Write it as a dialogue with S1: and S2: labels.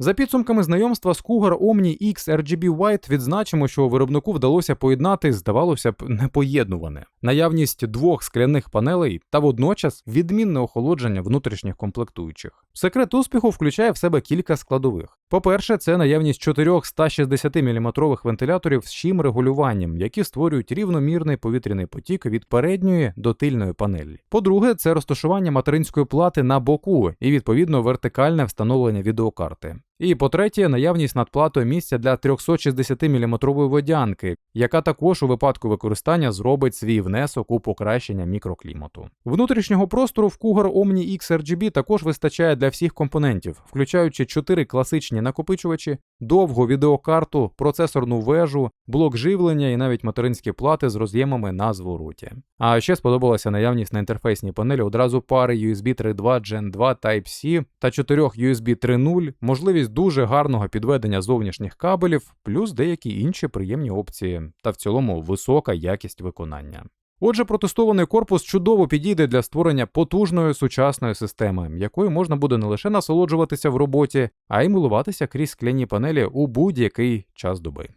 S1: За підсумками знайомства з Cougar Omni X RGB White відзначимо, що виробнику вдалося поєднати, здавалося б, непоєднуване наявність двох скляних панелей та водночас відмінне охолодження внутрішніх комплектуючих. Секрет успіху включає в себе кілька складових. По-перше, це наявність чотирьох 160 мм вентиляторів з щим регулюванням, які створюють рівномірний повітряний потік від передньої до тильної панелі. По-друге, це розташування материнської плати на боку і відповідно вертикальне встановлення відеокарти. І по-третє, наявність над платою місця для 360-мм водянки, яка також у випадку використання зробить свій внесок у покращення мікроклімату. Внутрішнього простору в Cougar Omni X RGB також вистачає для всіх компонентів, включаючи 4 класичні накопичувачі, довгу відеокарту, процесорну вежу, блок живлення і навіть материнські плати з роз'ємами на звороті. А ще сподобалася наявність на інтерфейсній панелі одразу пари USB 3.2 Gen 2 Type-C та 4 USB 3.0, можливість дуже гарного підведення зовнішніх кабелів, плюс деякі інші приємні опції, та в цілому висока якість виконання. Отже, протестований корпус чудово підійде для створення потужної сучасної системи, якою можна буде не лише насолоджуватися в роботі, а й милуватися крізь скляні панелі у будь-який час доби.